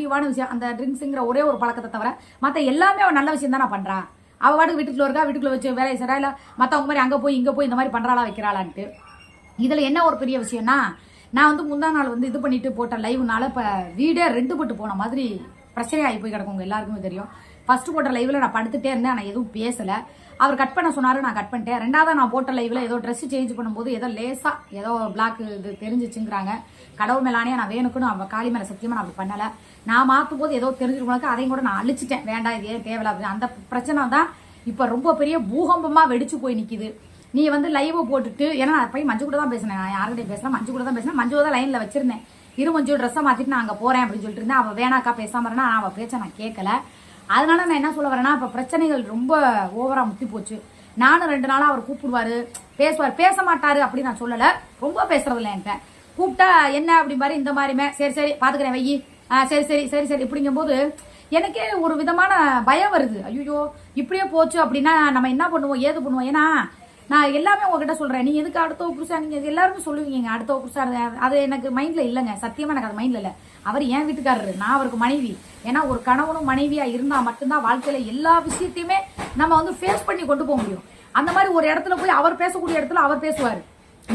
நெகட்டிவான விஷயம் அந்த ட்ரிங்க்ஸுங்கிற ஒரே ஒரு பழக்கத்தை தவிர மற்ற எல்லாமே அவன் நல்ல விஷயம் தான் நான் பண்றான் அவள் வாட்டுக்கு வீட்டுக்குள்ள இருக்கா வீட்டுக்குள்ள வச்சு வேலையை செய்றா இல்லை மற்றவங்க மாதிரி அங்கே போய் இங்கே போய் இந்த மாதிரி பண்றாளா வைக்கிறாளான்ட்டு. இதுல என்ன ஒரு பெரிய விஷயம்னா நான் வந்து முந்தா நாள் வந்து இது பண்ணிட்டு போட்ட லைவ்னால இப்போ வீடே ரெண்டு பட்டு போன மாதிரி பிரச்சனை ஆகி போய் கிடக்கும் உங்க எல்லாருக்குமே தெரியும். ஃபர்ஸ்ட் போட்ட லைவ்ல நான் படுத்துட்டே இருந்தேன் நான் எதுவும் பேசல. அவர் கட் பண்ண சொன்னாரு நான் கட் பண்ணிட்டேன். ரெண்டாவது நான் போட்ட லைவ்ல ஏதோ ட்ரெஸ் சேஞ்ச் பண்ணும்போது ஏதோ லேசா ஏதோ பிளாக் இது தெரிஞ்சிச்சுங்கிறாங்க. கடவுள் மேலானே நான் வேணுக்குன்னு அவன் காளி மேல சத்தியமா நான் அப்படி பண்ணல. நான் மாத்தும் போது ஏதோ தெரிஞ்சிருக்கணும் அதையும் கூட நான் அழிச்சிட்டேன். வேண்டாம் இது ஏன் தேவையில்ல அந்த பிரச்சனை தான் இப்ப ரொம்ப பெரிய பூகம்பமா வெடிச்சு போய் நிக்குது. நீ வந்து லைவ் போட்டுட்டு ஏன்னா நான் போய் மஞ்சு கூட தான் பேசினேன். நான் யார்கிட்டயும் பேசல மஞ்சு கூட தான் பேசினேன். மஞ்சு தான் லைன்ல வச்சிருந்தேன். இரு கொஞ்சம் ட்ரெஸ்ஸை மாற்றிட்டு நான் அங்கே போகிறேன் அப்படின்னு சொல்லிட்டு இருந்தேன் அவள் வேணாக்கா பேசாமல் இருந்தா அவ பேச்ச நான் கேட்கல அதனால நான் என்ன சொல்ல வரேன்னா இப்போ பிரச்சனைகள் ரொம்ப ஓவராக முத்தி போச்சு. நானும் ரெண்டு நாளாக அவர் கூப்பிடுவாரு பேசுவார். பேச மாட்டார் அப்படின்னு நான் சொல்லலை. ரொம்ப பேசுறதில்ல இல்லை என்கிட்ட. கூப்பிட்டா என்ன? அப்படிம்பாரு. இந்த மாதிரிமே சரி சரி. பார்த்துக்கிறேன் வெயி. சரி சரி. சரி சரி. இப்படிங்கும்போது எனக்கே ஒரு விதமான பயம் வருது. ஐயோ இப்படியே போச்சு அப்படின்னா நம்ம என்ன பண்ணுவோம்? ஏது பண்ணுவோம்? ஏன்னா நான் எல்லாமே உங்ககிட்ட சொல்றேன். நீ எதுக்கு அடுத்த புருஷா நீங்க எல்லாருமே சொல்லுவீங்க அடுத்த புருஷா அது எனக்கு மைண்ட்ல இல்லைங்க. சத்தியமா எனக்கு அது மைண்ட்ல இல்ல. அவர் ஏன் வீட்டுக்காரரு. நான் அவருக்கு மனைவி. ஏன்னா ஒரு கணவனும் மனைவியா இருந்தா மட்டும்தான் வாழ்க்கையில எல்லா விஷயத்தையுமே நம்ம வந்து ஃபேஸ் பண்ணி கொண்டு போக முடியும். அந்த மாதிரி ஒரு இடத்துல போய் அவர் பேசக்கூடிய இடத்துல அவர் பேசுவாரு.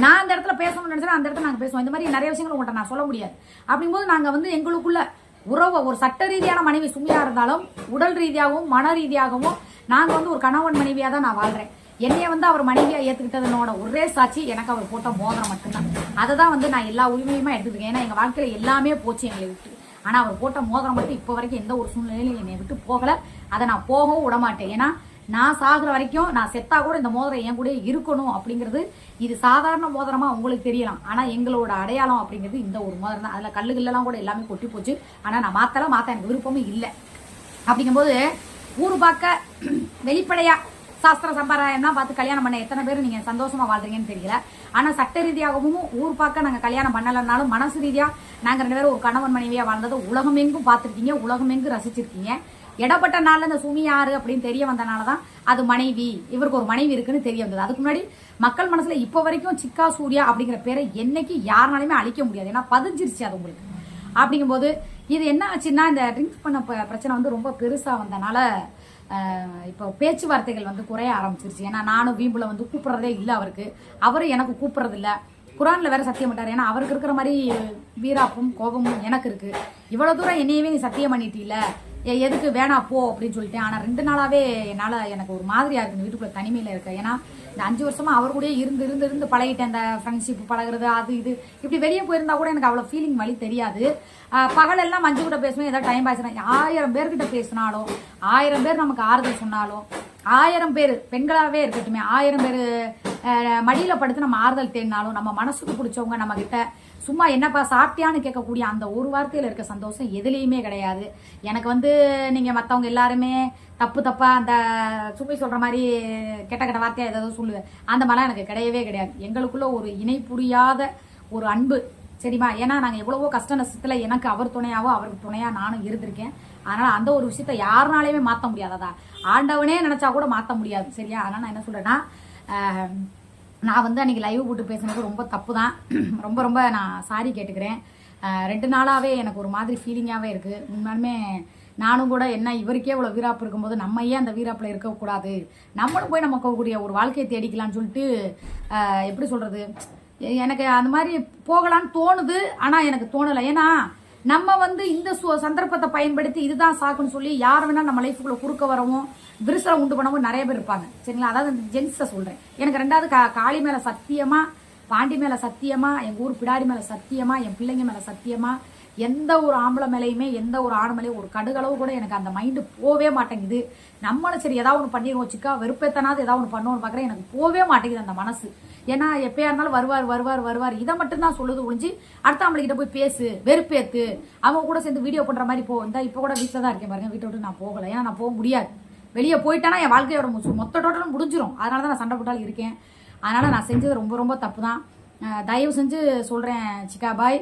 நான் அந்த இடத்துல பேசணும்னு நினைச்சா அந்த இடத்துல நாங்க பேசுவோம். இந்த மாதிரி நிறைய விஷயங்கள் உங்கள்கிட்ட நான் சொல்ல முடியாது. அப்படிங்கும்போது நாங்க வந்து எங்களுக்குள்ள உறவு ஒரு சட்ட ரீதியான மனைவி சுமையாக இருந்தாலும் உடல் ரீதியாகவும் மன ரீதியாகவும் நாங்க வந்து ஒரு கணவன் மனைவியா தான் நான் வாழ்றேன். என்னைய வந்து அவர் மனைவியா ஏத்துக்கிட்டதுனோட ஒரே சாட்சி எனக்கு அவர் போட்ட மோதிரம் மட்டும்தான். அதை தான் வந்து நான் எல்லா உரிமையுமா எடுத்துக்கிறேன் ஏன்னா எங்க வாழ்க்கையில எல்லாமே போச்சு எங்களை விட்டு. ஆனா அவர் போட்ட மோதிரம் மட்டும் இப்போ வரைக்கும் எந்த ஒரு சூழ்நிலையிலும் என்னை விட்டு போகல. அதை நான் போகவும் விட மாட்டேன். ஏன்னா நான் சாகுற வரைக்கும் நான் செத்தா கூட இந்த மோதிரம் என் கூட இருக்கணும் அப்படிங்கிறது இது சாதாரண மோதிரமா உங்களுக்கு தெரியலாம். ஆனா எங்களோட அடையாளம் அப்படிங்கிறது இந்த ஒரு மோதிரம் தான். அதுல கல்லு கூட எல்லாமே கொட்டி போச்சு. ஆனா நான் மாத்தல மாத்த எனக்கு விருப்பமும் இல்லை. அப்படிங்கும்போது ஊர் பார்க்க வெளிப்படையா சாஸ்திர சம்பிரதாயம் பார்த்து கல்யாணம் பண்ண எத்தனை பேர் நீங்க சந்தோஷமா வாழ்றீங்கன்னு தெரியல. ஆனா சட்ட ரீதியாகவும் ஊர் பார்க்க நாங்க கல்யாணம் பண்ணலைன்னாலும் மனசு ரீதியா நாங்க ரெண்டு பேரும் ஒரு கணவன் மனைவியா வாழ்ந்தது உலகமெங்கும் பார்த்துருக்கீங்க உலகமெங்கும் ரசிச்சிருக்கீங்க. இடப்பட்ட நாள்ல இந்த சுமி யாரு அப்படின்னு தெரிய வந்தனாலதான் அது மனைவி இவருக்கு ஒரு மனைவி இருக்குன்னு தெரிய வந்தது. அதுக்கு முன்னாடி மக்கள் மனசுல இப்ப வரைக்கும் சிக்கா சூர்யா அப்படிங்கிற பேரை என்னைக்கு யாருனாலுமே அழிக்க முடியாது. ஏன்னா பதிஞ்சிருச்சு அது உங்களுக்கு. அப்படிங்கும்போது இது என்ன ஆச்சுன்னா இந்த ட்ரிங்க்ஸ் பண்ண பிரச்சனை வந்து ரொம்ப பெருசா வந்தனால இப்போ பேச்சுவார்த்தைகள் வந்து குறைய ஆரம்பிச்சிருச்சு. ஏன்னா நானும் வீம்புல வந்து கூப்பிடுறதே இல்லை அவருக்கு. அவரும் எனக்கு கூப்பிடுறது இல்ல குரான்ல வேற சத்தியம் பண்ணாரு ஏன்னா அவருக்கு இருக்கிற மாதிரி வீராப்பும் கோபமும் எனக்கு இருக்கு. இவ்வளவு தூரம் என்னையவே நீ சத்தியம் பண்ணிட்டீல எதுக்கு? வேணா போ அப்படின்னு சொல்லிட்டேன். ஆனா ரெண்டு நாளாவே என்னால எனக்கு ஒரு மாதிரியா இருக்கு. வீட்டுக்குள்ள தனிமையில இருக்க. ஏன்னா இந்த அஞ்சு வருஷமா அவர் கூடயே இருந்து இருந்து இருந்து பழகிட்டேன். அந்த ஃப்ரெண்ட்ஷிப் பழகுறது அது இது. இப்படி வெளியே போயிருந்தா கூட எனக்கு அவ்வளவு ஃபீலிங் வழி தெரியாது. பகலெல்லாம் மஞ்சு கூட பேசணும் ஏதாவது டைம் ஆச்சுன்னா ஆயிரம் பேர்கிட்ட பேசினாலும் ஆயிரம் பேர் நமக்கு ஆறுதல் சொன்னாலும் ஆயிரம் பேர் பெண்களாவே இருக்கட்டுமே ஆயிரம் பேர் மடியில் படுத்து நம்ம ஆறுதல் தேடினாலும் நம்ம மனசுக்கு பிடிச்சவங்க நம்ம கிட்ட சும்மா என்னப்பா சாப்பிட்டியான்னு கேட்கக்கூடிய அந்த ஒரு வார்த்தையில் இருக்க சந்தோஷம் எதுலேயுமே கிடையாது. எனக்கு வந்து நீங்கள் மற்றவங்க எல்லாருமே தப்பு தப்பாக அந்த சும்மி சொல்கிற மாதிரி கெட்ட கெட்ட வார்த்தையாக ஏதாவது சொல்லுவேன். அந்த மாதிரிலாம் எனக்கு கிடையவே கிடையாது. எங்களுக்குள்ள ஒரு இணை புரியாத ஒரு அன்பு. சரிம்மா? ஏன்னா நாங்கள் எவ்வளவோ கஷ்ட நஷ்டத்தில் எனக்கு அவர் துணையாவோ அவருக்கு துணையாக நானும் இருந்திருக்கேன். அதனால் அந்த ஒரு விஷயத்த யாருனாலையுமே மாற்ற முடியாததா? ஆண்டவனே நினச்சா கூட மாற்ற முடியாது. சரியா? அதனால் நான் என்ன சொல்கிறேன்னா நான் வந்து அன்னைக்கு லைவ் போட்டு பேசினது ரொம்ப தப்பு தான் ரொம்ப ரொம்ப நான் சாரி கேட்டுக்கிறேன். ரெண்டு நாளாகவே எனக்கு ஒரு மாதிரி ஃபீலிங்காகவே இருக்குது உண்மையாலுமே நானும் கூட என்ன இவருக்கே இவ்வளோ வீராப்பு இருக்கும்போது நம்ம ஏன் அந்த வீராப்பில் இருக்கக்கூடாது? நம்மளும் போய் நம்ம கூடிய ஒரு வாழ்க்கையை தேடிக்கலாம்னு சொல்லிட்டு எப்படி சொல்கிறது எனக்கு அந்த மாதிரி போகலான்னு தோணுது ஆனால் எனக்கு தோணலை. ஏன்னா நம்ம வந்து இந்த சு- சந்தர்ப்பத்தை பயன்படுத்தி இதுதான் சாக்குன்னு சொல்லி யார் வேணா நம்ம லைஃபுக்குள்ள குறுக்க வரவும் விரிசலை உண்டு பண்ணவும் நிறைய பேர் இருப்பாங்க. சரிங்களா? அதாவது ஜென்ஸை சொல்றேன். எனக்கு ரெண்டாவது கா காளி மேல சத்தியமா பாண்டி மேல சத்தியமா எங்க ஊர் பிடாரி மேல சத்தியமா என் பிள்ளைங்க மேல சத்தியமா எந்த ஒரு ஆம்பளை மேலேயுமே எந்த ஒரு ஆண் மேலேயும் ஒரு கடுகளவு கூட எனக்கு அந்த மைண்டு போவே மாட்டேங்குது. நம்மளும் சரி ஏதாவது ஒன்று பண்ணிடுவோம் சிக்கா வெறுப்பேத்தனாவது ஏதாவது ஒன்று பண்ணுவோம்னு பார்க்குறேன் எனக்கு போவே மாட்டேங்குது அந்த மனசு. ஏன்னா எப்பயா இருந்தாலும் வருவார் வருவார் வருவார். இதை மட்டும்தான் சொல்லுது ஒழிஞ்சு அடுத்த அவங்ககிட்ட போய் பேசு வெறுப்பேத்து. அவங்க கூட சேர்ந்து வீடியோ பண்ணுற மாதிரி போ இந்த இப்போ கூட வீட்டில் தான் இருக்கேன் பாருங்க வீட்டை விட்டு நான் போகலை. ஏன்னா நான் போக முடியாது. வெளியே போயிட்டானா என் வாழ்க்கையோட முடிச்சு மொத்த டோட்டலும் முடிஞ்சிடும் அதனால தான் நான் சண்டை போட்டாலும் இருக்கேன். அதனால நான் செஞ்சது ரொம்ப ரொம்ப தப்பு தான் தயவு செஞ்சு சொல்கிறேன் சிக்கா பாய்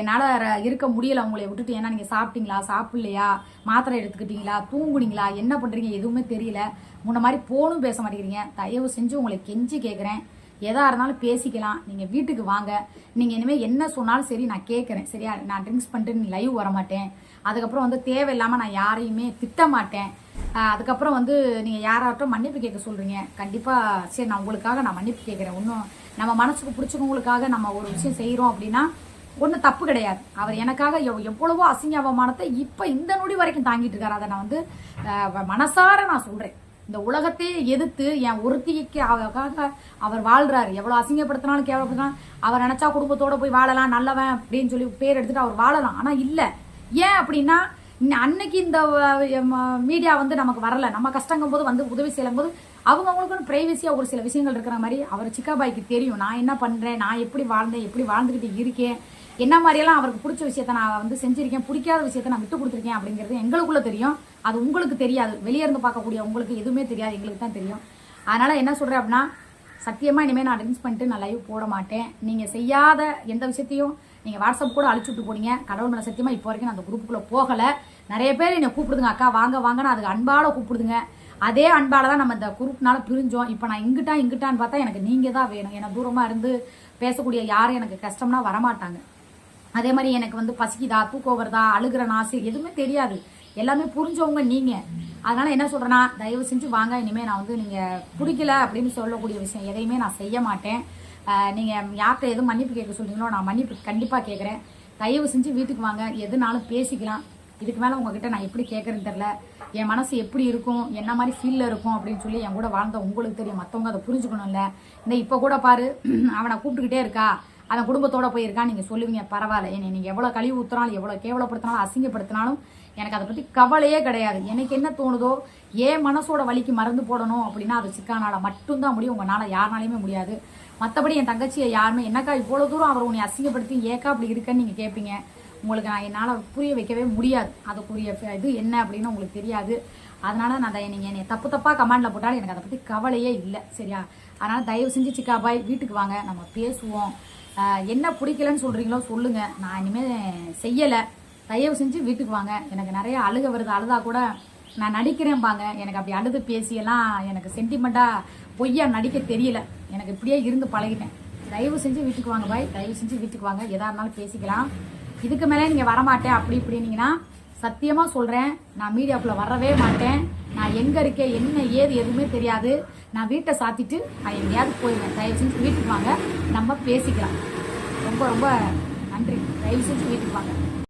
என்னால் இருக்க முடியல உங்களை விட்டுட்டு. ஏன்னா நீங்கள் சாப்பிட்டீங்களா? சாப்பிட்லையா? மாத்திரை எடுத்துக்கிட்டீங்களா? தூங்குனீங்களா? என்ன பண்ணுறீங்க எதுவுமே தெரியல. முன்ன மாதிரி போனும் பேச மாட்டேங்கிறீங்க. தயவு செஞ்சு உங்களை கெஞ்சி கேட்குறேன் எதா இருந்தாலும் பேசிக்கலாம். நீங்கள் வீட்டுக்கு வாங்க. நீங்கள் இனிமேல் என்ன சொன்னாலும் சரி நான் கேட்குறேன் சரியா? நான் ட்ரிங்க்ஸ் பண்ணிட்டு நீ லைவ் வர மாட்டேன் அதுக்கப்புறம் வந்து தேவையில்லாமல் நான் யாரையுமே திட்ட மாட்டேன் அதுக்கப்புறம் வந்து நீங்கள் யாராட்டும் மன்னிப்பு கேட்க சொல்கிறீங்க கண்டிப்பாக சரி நான் உங்களுக்காக நான் மன்னிப்பு கேட்குறேன் ஒன்றும் நம்ம மனசுக்கு பிடிச்சவங்களுக்காக நம்ம ஒரு விஷயம் செய்கிறோம் அப்படின்னா ஒன்றும் தப்பு கிடையாது. அவர் எனக்காக எவ் எவ்வளவோ அசிங்க அவமானத்தை இப்போ இந்த நொடி வரைக்கும் தாங்கிட்டு இருக்காரு. அதை நான் வந்து மனசார நான் சொல்கிறேன் இந்த உலகத்தையே எதிர்த்து என் ஒருத்திக்கு அவருக்காக அவர் வாழ்றாரு. எவ்வளோ அசிங்கப்படுத்தினாலும் கேவலப்படுத்தினாலும் அவர் நினைச்சா குடும்பத்தோட போய் வாழலாம் நல்லவன் அப்படின்னு சொல்லி பேர் எடுத்துட்டு அவர் வாழலாம். ஆனால் இல்லை. ஏன் அப்படின்னா அன்னைக்கு இந்த மீடியா வந்து நமக்கு வரல. நம்ம கஷ்டங்கும் போது வந்து உதவி செய்யும் போது அவங்கவுங்களுக்குன்னு பிரைவசியாக ஒரு சில விஷயங்கள் இருக்கிற மாதிரி அவர் சிக்காபாய்க்கு தெரியும். நான் என்ன பண்ணுறேன் நான் எப்படி வாழ்ந்தேன்? எப்படி வாழ்ந்துக்கிட்டு இருக்கேன்? என்ன மாதிரியெல்லாம் அவருக்கு பிடிச்ச விஷயத்த நான் வந்து செஞ்சிருக்கேன்? பிடிக்காத விஷயத்த நான் விட்டு கொடுத்துருக்கேன் அப்படிங்கிறது எங்களுக்குள்ள தெரியும். அது உங்களுக்கு தெரியாது. வெளியே இருந்து பார்க்கக்கூடிய உங்களுக்கு எதுவுமே தெரியாது. எங்களுக்கு தான் தெரியும். அதனால என்ன சொல்றேன் அப்படின்னா சத்தியமா இனிமேல் நான் ரிலீஸ் பண்ணிட்டு நான் லைவ் போட மாட்டேன். நீங்க செய்யாத எந்த விஷயத்தையும் நீங்கள் வாட்ஸ்அப் கூட அழிச்சு விட்டு போனீங்க. கடவுள் மேலே சத்தியமாக இப்போ வரைக்கும் நான் அந்த குரூப்புக்குள்ளே போகலை. நிறைய பேர் என்னை கூப்பிடுதுங்க அக்கா வாங்க வாங்கன்னு அதுக்கு அன்பால் கூப்பிடுதுங்க. அதே அன்பால் தான் நம்ம இந்த குரூப்னால பிரிஞ்சோம். இப்போ நான் இங்கிட்டா இங்கிட்டான்னு பார்த்தா எனக்கு நீங்கள் தான் வேணும். ஏன்னா தூரமாக இருந்து பேசக்கூடிய யாரும் எனக்கு கஷ்டம்னா வரமாட்டாங்க. அதே மாதிரி எனக்கு வந்து பசிக்குதா தூக்கம் வருதா அழுகிற நாசு எதுவுமே தெரியாது. எல்லாமே புரிஞ்சவங்க நீங்கள் அதனால் என்ன சொல்கிறேன்னா தயவு செஞ்சு வாங்க. இனிமேல் நான் வந்து நீங்கள் பிடிக்கல அப்படின்னு சொல்லக்கூடிய விஷயம் எதையுமே நான் செய்ய மாட்டேன். நீங்கள் யார்கிட்ட எதுவும் மன்னிப்பு கேட்க சொல்றீங்களோ நான் மன்னிப்பு கண்டிப்பாக கேட்குறேன் தயவு செஞ்சு வீட்டுக்கு வாங்க. எதுனாலும் பேசிக்கலாம். இதுக்கு மேலே உங்ககிட்ட நான் எப்படி கேட்குறேன்னு தெரில என் மனசு எப்படி இருக்கும்? என்ன மாதிரி ஃபீலில் இருக்கும் அப்படின்னு சொல்லி என் கூட வாழ்ந்த உங்களுக்கு தெரியும். மற்றவங்க அதை புரிஞ்சுக்கணும்ல. இந்த இப்போ கூட பாரு அவனை கூப்பிட்டுக்கிட்டே இருக்கா. அவன் குடும்பத்தோட போயிருக்கான் நீங்கள் சொல்லுவீங்க. பரவாயில்ல. என்னை நீங்கள் எவ்வளோ கழிவு ஊற்றுனாலும் எவ்வளோ கேவலப்படுத்தினாலும் அசிங்கப்படுத்தினாலும் எனக்கு அதை பற்றி கவலையே கிடையாது. எனக்கு என்ன தோணுதோ ஏன் மனசோட வலிக்கு மருந்து போடணும் அப்படின்னா அது சிக்கானால மட்டும்தான் முடியும். உங்களால் யாருனாலையுமே முடியாது. மற்றபடி என் தங்கச்சியை யாருமே என்னக்கா இவ்வளோ தூரம் அவர் உன்னை அசிங்கப்படுத்தி ஏக்கா அப்படி இருக்கன்னு நீங்கள் கேட்பீங்க உங்களுக்கு நான் என்னால் புரிய வைக்கவே முடியாது. அதுக்குரிய இது என்ன அப்படின்னு உங்களுக்கு தெரியாது. அதனால நான் நீங்கள் என்னை தப்பு தப்பாக கமெண்டில் போட்டாலும் எனக்கு அதை பற்றி கவலையே இல்லை. சரியா? அதனால் தயவு செஞ்சு சிக்கா பாய் வீட்டுக்கு வாங்க. நம்ம பேசுவோம். என்ன பிடிக்கலன்னு சொல்கிறீங்களோ சொல்லுங்கள் நான் இனிமேல் செய்யலை. தயவு செஞ்சு வீட்டுக்கு வாங்க. எனக்கு நிறைய அழுக வருது. அழுதா கூட நான் நடிக்கிறேன்பாங்க எனக்கு அப்படி அழுது பேசியெல்லாம் எனக்கு சென்டிமெண்ட்டாக பொய்யா நடிக்க தெரியல. எனக்கு இப்படியே இருந்து பழகிட்டேன். தயவு செஞ்சு வீட்டுக்கு வாங்க பாய். தயவு செஞ்சு வீட்டுக்கு வாங்க. எதா இருந்தாலும் பேசிக்கலாம். இதுக்கு மேலே நீங்கள் வரமாட்டேன். அப்படி இப்படின்னீங்கன்னா சத்தியமாக சொல்கிறேன் நான் மீடியாக்குள்ளே வரவே மாட்டேன். நான் எங்கே இருக்கேன்? என்ன ஏது எதுவுமே தெரியாது. நான் வீட்டை சாத்திட்டு நான் எங்கேயாவது போயிடுவேன். தயவு செஞ்சு வீட்டுக்கு வாங்க. நம்ம பேசிக்கலாம். ரொம்ப ரொம்ப நன்றி. தயவு செஞ்சு வீட்டுக்கு வாங்க.